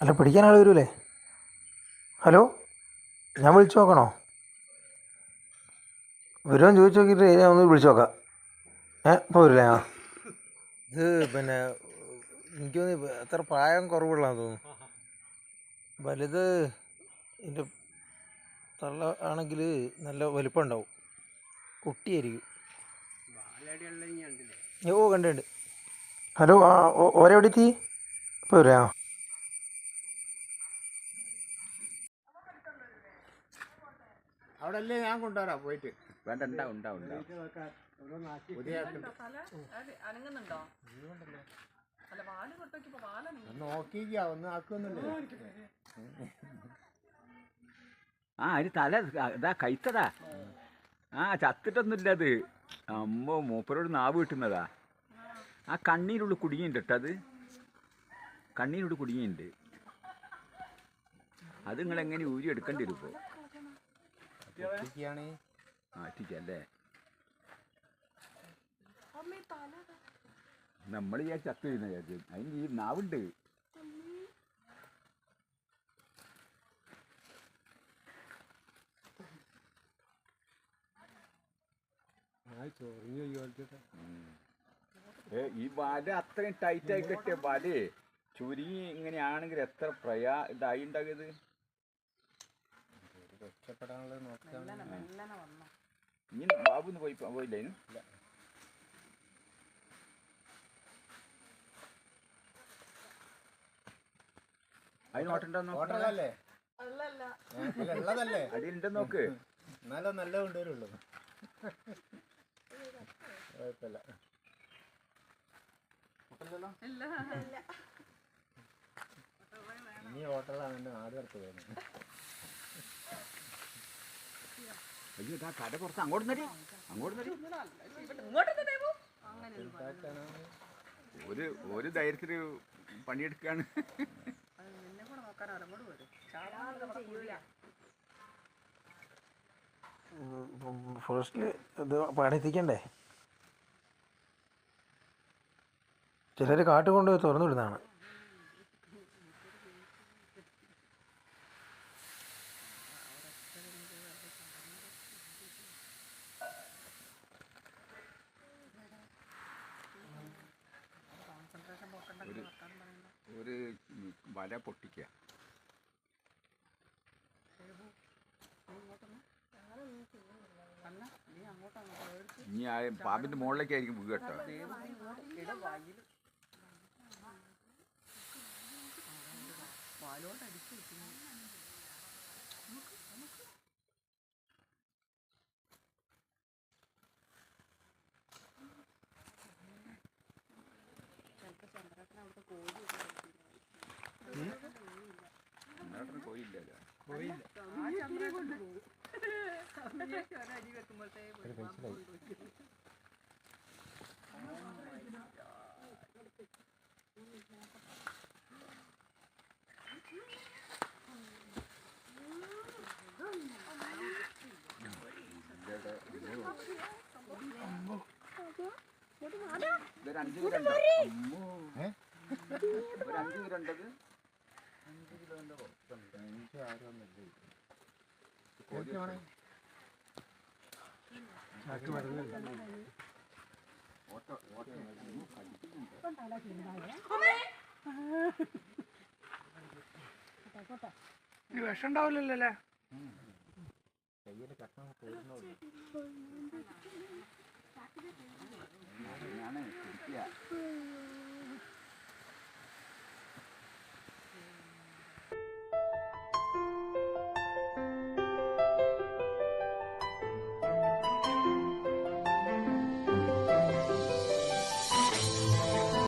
അല്ല പിടിക്കാൻ ആൾ വരൂലേ? ഹലോ? ഞാൻ വിളിച്ചു നോക്കണോ? വരുമോ ചോദിച്ചു നോക്കിയിട്ട് ഞാൻ ഒന്ന് വിളിച്ചു നോക്കാം. ഏ ഇപ്പോൾ വരില്ലേ ആ. ഇത് പിന്നെ എനിക്ക് തോന്നി എത്ര പ്രായം കുറവുള്ളതാന്ന് തോന്നുന്നു. വലുത് ഇതിന്റെ തള്ള ആണെങ്കിൽ നല്ല വലിപ്പം ഉണ്ടാവും കുട്ടിയായിരിക്കും ഓ കണ്ടുണ്ട് ഹലോ ആ ഓ- ഓരെവിടെ എത്തി ഇപ്പോൾ വരാ. അവിടെ അല്ലേ ഞാൻ കൊണ്ടുവരാം പോയിട്ട്. വേണ്ട ഉണ്ടാവും ഉണ്ടാവും ഉണ്ടാവും പുതിയ അനങ്ങുന്നുണ്ടോ? അല്ല നോക്കിക്കാ ഒന്ന് ആ അതിന് തല ഇതാ കൈത്തതാ. ആ ചത്തിട്ടൊന്നുമില്ല അത്. അമ്മ മൂപ്പരോട് നാവ് കിട്ടുന്നതാ. ആ കണ്ണീരുള്ള കുടുങ്ങിയുണ്ട് കേട്ടോ അത്. കണ്ണീരുള്ളിൽ കുടുങ്ങിയുണ്ട്. അത് നിങ്ങൾ എങ്ങനെ ഊരി എടുക്കേണ്ടി വരും ഇപ്പോൾ നോക്കിക്കാണ് മാറ്റിക്കല്ലേ നമ്മൾ ഈ ചത്ത് ചെയ്യുന്ന വിചാരിച്ചു. അതിന് ഈ നാവുണ്ട്. ഈ വല അത്രയും ടൈറ്റ് ആയി കെട്ടിയ വല. ചുരുങ്ങി ഇങ്ങനെയാണെങ്കിൽ എത്ര പ്രയാ ഇതായി ഉണ്ടാകിയത് രക്ഷപ്പെടാനുള്ളത് വന്നു. ഇനി ബാബു പോയി പോയില്ല അതിന് അതിന് ഓട്ടുണ്ടോ ഹോട്ടലല്ലേ അല്ലല്ല. അല്ല ഉള്ളതല്ലേ? അടിയിലുണ്ടെന്ന് നോക്ക്. എന്നാലും നല്ല കൊണ്ടുവരുള്ളൂ. കുഴപ്പമില്ല. ഇല്ല. ഇനി ഹോട്ടലാണ് എന്റെ നാട് കടത്ത് പോകുന്നത് അയ്യോ കട പുറത്ത് അങ്ങോട്ട് അങ്ങോട്ട് ഒരു ഒരു ഒരു പണിയെടുക്കാണ്. ഫോറസ്റ്റിൽ ഇത് പണിയെത്തിക്കണ്ടേ? ചിലർ കാട്ട് തുറന്നു വിടുന്നതാണ്. ഒരു വല പൊട്ടിക്കുക. ഇനി ആ പാമ്പിന്റെ മുകളിലേക്കായിരിക്കും വീട് കേട്ടോ. ദൈവം അടിച്ചു വെക്കുന്നു ചന്ദ്രേട്ടന് കോയില്ലല്ലോ ആ ചന്ദ്രനെ കൊണ്ട് പോകും സമയത്ത് ഒരടി ഇതൊരു അഞ്ച് കിലോ ഉണ്ടോ അമ്മോ. ഏ? ഒരു അഞ്ച് ഉണ്ടത് നോക്കിയാണ് ഓട്ടോ ഓട്ടോ അയ്യോ, കടിക്കുന്നുണ്ട്. വിഷം ഉണ്ടാവില്ലല്ലോ അല്ലേ കയ്യിൽ കഷ്ണം പോരുന്നുള്ളൂ ഞാൻ പിടിക്കുക